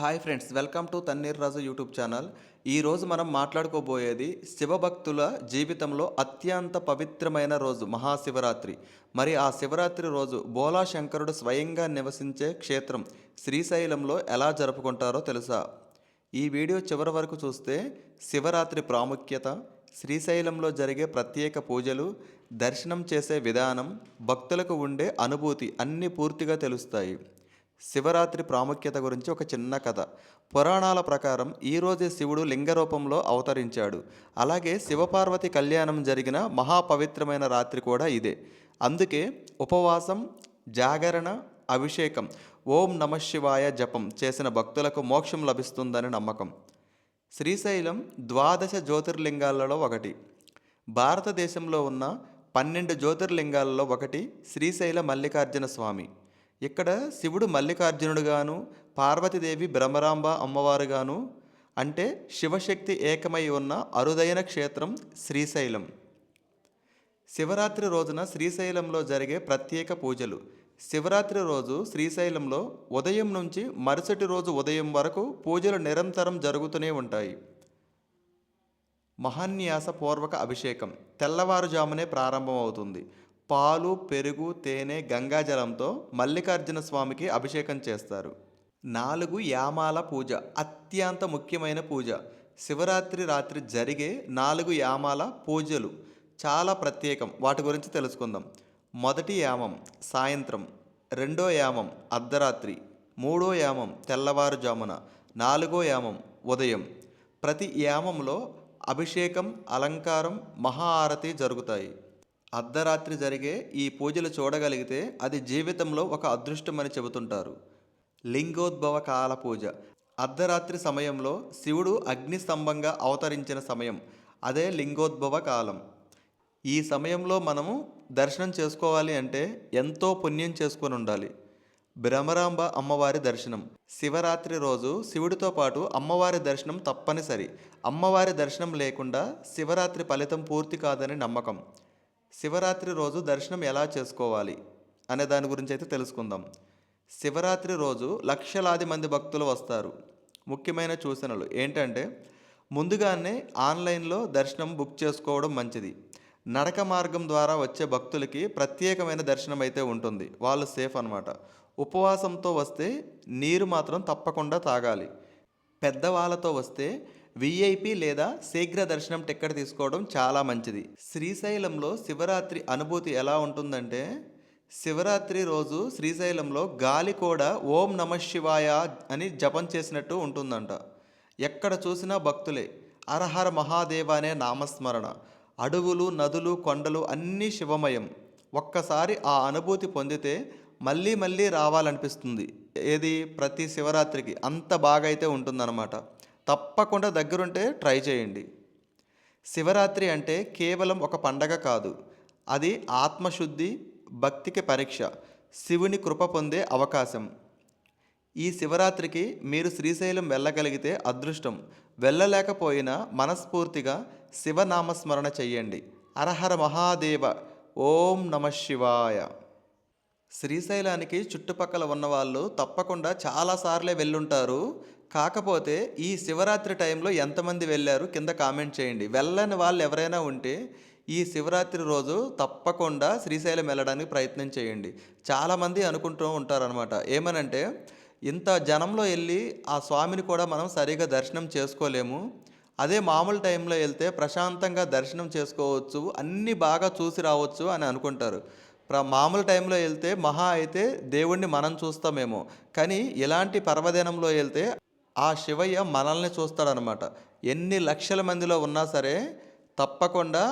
Hi friends welcome to Thanneer Raju YouTube channel. ఈరోజు మనం మాట్లాడుకోబోయేది శివభక్తుల జీవితంలో అత్యంత పవిత్రమైన రోజు మహాశివరాత్రి. మరి ఆ శివరాత్రి రోజు బోలా శంకరుడు స్వయంగా నివసించే క్షేత్రం శ్రీశైలంలో ఎలా జరుపుకుంటారో తెలుసా? ఈ వీడియో చివరి వరకు చూస్తే శివరాత్రి ప్రాముఖ్యత శ్రీశైలంలో జరిగే ప్రత్యేక పూజలు దర్శనం చేసే విధానం భక్తులకు ఉండే అనుభూతి అన్నీ పూర్తిగా తెలుస్తాయి. శివరాత్రి ప్రాముఖ్యత గురించి ఒక చిన్న కథ. పురాణాల ప్రకారం ఈరోజే శివుడు లింగ రూపంలో అవతరించాడు. అలాగే శివపార్వతి కళ్యాణం జరిగిన మహాపవిత్రమైన రాత్రి కూడా ఇదే. అందుకే ఉపవాసం జాగరణ అభిషేకం ఓం నమ శివాయ జపం చేసిన భక్తులకు మోక్షం లభిస్తుందని నమ్మకం. శ్రీశైలం ద్వాదశ జ్యోతిర్లింగాలలో ఒకటి. భారతదేశంలో ఉన్న పన్నెండు జ్యోతిర్లింగాలలో ఒకటి శ్రీశైల మల్లికార్జున స్వామి. ఇక్కడ శివుడు మల్లికార్జునుడుగాను పార్వతీదేవి బ్రహ్మరాంబ అమ్మవారుగాను అంటే శివశక్తి ఏకమై ఉన్న అరుదైన క్షేత్రం శ్రీశైలం. శివరాత్రి రోజున శ్రీశైలంలో జరిగే ప్రత్యేక పూజలు. శివరాత్రి రోజు శ్రీశైలంలో ఉదయం నుంచి మరుసటి రోజు ఉదయం వరకు పూజలు నిరంతరం జరుగుతూనే ఉంటాయి. మహాన్యాస పూర్వక అభిషేకం తెల్లవారుజామునే ప్రారంభమవుతుంది. పాలు పెరుగు తేనె గంగాజలంతో మల్లికార్జున స్వామికి అభిషేకం చేస్తారు. నాలుగు యామాల పూజ అత్యంత ముఖ్యమైన పూజ. శివరాత్రి రాత్రి జరిగే నాలుగు యామాల పూజలు చాలా ప్రత్యేకం. వాటి గురించి తెలుసుకుందాం. మొదటి యామం సాయంత్రం. రెండో యామం అర్ధరాత్రి. మూడో యామం తెల్లవారుజామున. నాలుగో యామం ఉదయం. ప్రతి యామంలో అభిషేకం అలంకారం మహాఆరతి జరుగుతాయి. అర్ధరాత్రి జరిగే ఈ పూజలు చూడగలిగితే అది జీవితంలో ఒక అదృష్టమని చెబుతుంటారు. లింగోద్భవ కాల పూజ. అర్ధరాత్రి సమయంలో శివుడు అగ్నిస్తంభంగా అవతరించిన సమయం. అదే లింగోద్భవ కాలం. ఈ సమయంలో మనము దర్శనం చేసుకోవాలి అంటే ఎంతో పుణ్యం చేసుకొని ఉండాలి. భ్రమరాంబ అమ్మవారి దర్శనం. శివరాత్రి రోజు శివుడితో పాటు అమ్మవారి దర్శనం తప్పనిసరి. అమ్మవారి దర్శనం లేకుండా శివరాత్రి ఫలితం పూర్తి కాదని నమ్మకం. శివరాత్రి రోజు దర్శనం ఎలా చేసుకోవాలి? అనే దాని గురించి అయితే తెలుసుకుందాం. శివరాత్రి రోజు లక్షలాది మంది భక్తులు వస్తారు. ముఖ్యమైన సూచనలు ఏంటంటే ముందుగానే ఆన్లైన్లో దర్శనం బుక్ చేసుకోవడం మంచిది. నడక మార్గం ద్వారా వచ్చే భక్తులకి ప్రత్యేకమైన దర్శనం అయితే ఉంటుంది. వాళ్ళు సేఫ్ అనమాట ఉపవాసంతో వస్తే నీరు మాత్రం తప్పకుండా తాగాలి. పెద్దవాళ్ళతో వస్తే విఐపి లేదా శీఘ్ర దర్శనం టిక్కెట్ తీసుకోవడం చాలా మంచిది. శ్రీశైలంలో శివరాత్రి అనుభూతి ఎలా ఉంటుందంటే శివరాత్రి రోజు శ్రీశైలంలో గాలి కూడా ఓం నమ శివాయ అని జపం చేసినట్టు ఉంటుందంట. ఎక్కడ చూసినా భక్తులే. అరహర మహాదేవ అనే నామస్మరణ. అడవులు నదులు కొండలు అన్నీ శివమయం. ఒక్కసారి ఆ అనుభూతి పొందితే మళ్ళీ మళ్ళీ రావాలనిపిస్తుంది. ఏది? ప్రతి శివరాత్రికి అంత బాగా అయితే ఉంటుందన్నమాట. తప్పకుండా దగ్గరుంటే ట్రై చేయండి. శివరాత్రి అంటే కేవలం ఒక పండగ కాదు అది ఆత్మశుద్ధి భక్తికి పరీక్ష శివుని కృప పొందే అవకాశం. ఈ శివరాత్రికి మీరు శ్రీశైలం వెళ్ళగలిగితే అదృష్టం. వెళ్ళలేకపోయినా మనస్ఫూర్తిగా శివనామస్మరణ చెయ్యండి. అరహర మహాదేవ ఓం నమ శివాయ. శ్రీశైలానికి చుట్టుపక్కల ఉన్నవాళ్ళు తప్పకుండా చాలాసార్లే వెళ్ళుంటారు. కాకపోతే ఈ శివరాత్రి టైంలో ఎంతమంది వెళ్ళారు కింద కామెంట్ చేయండి. వెళ్ళని వాళ్ళు ఎవరైనా ఉంటే ఈ శివరాత్రి రోజు తప్పకుండా శ్రీశైలం వెళ్ళడానికి ప్రయత్నం చేయండి. చాలామంది అనుకుంటూ ఉంటారనమాట ఏమనంటే ఇంత జనంలో వెళ్ళి ఆ స్వామిని కూడా మనం సరిగా దర్శనం చేసుకోలేము. అదే మామూలు టైంలో వెళ్తే ప్రశాంతంగా దర్శనం చేసుకోవచ్చు అన్నీ బాగా చూసి రావచ్చు అని అనుకుంటారు. ప్ర మామూలు టైంలో వెళ్తే మహా అయితే దేవుణ్ణి మనం చూస్తామేమో. కానీ ఇలాంటి పర్వదినంలో వెళ్తే ఆ శివయ్య మనల్ని చూస్తాడనమాట. ఎన్ని లక్షల మందిలో ఉన్నా సరే తప్పకుండా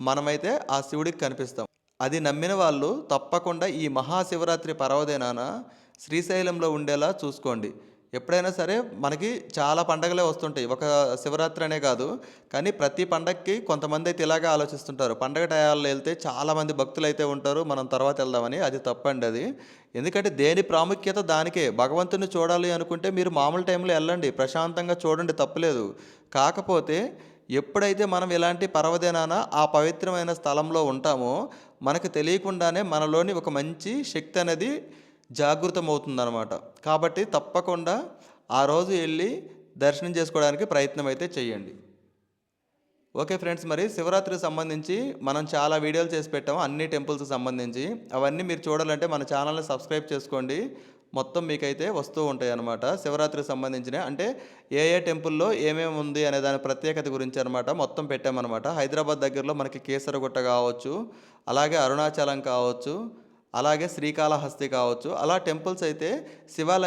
మనమైతే ఆ శివుడికి కనిపిస్తాం. అది నమ్మిన వాళ్ళు తప్పకుండా ఈ మహాశివరాత్రి పర్వదినాన శ్రీశైలంలో ఉండేలా చూసుకోండి. ఎప్పుడైనా సరే మనకి చాలా పండగలే వస్తుంటాయి. ఒక శివరాత్రి అనే కాదు కానీ ప్రతి పండగకి కొంతమంది అయితే ఇలాగే ఆలోచిస్తుంటారు. పండగ టయాల్లో వెళ్తే చాలామంది భక్తులు అయితే ఉంటారు. మనం తర్వాత వెళ్దామని. అది తప్పండి అది. ఎందుకంటే దేని ప్రాముఖ్యత దానికే. భగవంతుని చూడాలి అనుకుంటే మీరు మామూలు టైంలో వెళ్ళండి. ప్రశాంతంగా చూడండి తప్పలేదు. కాకపోతే ఎప్పుడైతే మనం ఇలాంటి పర్వదినాన ఆ పవిత్రమైన స్థలంలో ఉంటామో మనకు తెలియకుండానే మనలోని ఒక మంచి శక్తి అనేది జాగృతం కాబట్టి తప్పకుండా ఆ రోజు వెళ్ళి దర్శనం చేసుకోవడానికి ప్రయత్నం అయితే చేయండి ఓకే ఫ్రెండ్స్ మరి శివరాత్రికి సంబంధించి మనం చాలా వీడియోలు చేసి పెట్టాము అన్ని టెంపుల్స్కి సంబంధించి. అవన్నీ మీరు చూడాలంటే మన ఛానల్ని సబ్స్క్రైబ్ చేసుకోండి. మొత్తం మీకైతే వస్తూ ఉంటాయి అన్నమాట శివరాత్రికి సంబంధించిన అంటే ఏ ఏ టెంపుల్లో ఏమేమి ఉంది అనే దాని ప్రత్యేకత గురించి అనమాట మొత్తం పెట్టామన్నమాట. హైదరాబాద్ దగ్గరలో మనకి కేసరగుట్ట కావచ్చు అలాగే అరుణాచలం కావచ్చు అలాగే శ్రీకాళహస్తి కావచ్చు. అలా టెంపుల్స్ అయితే శివాలయం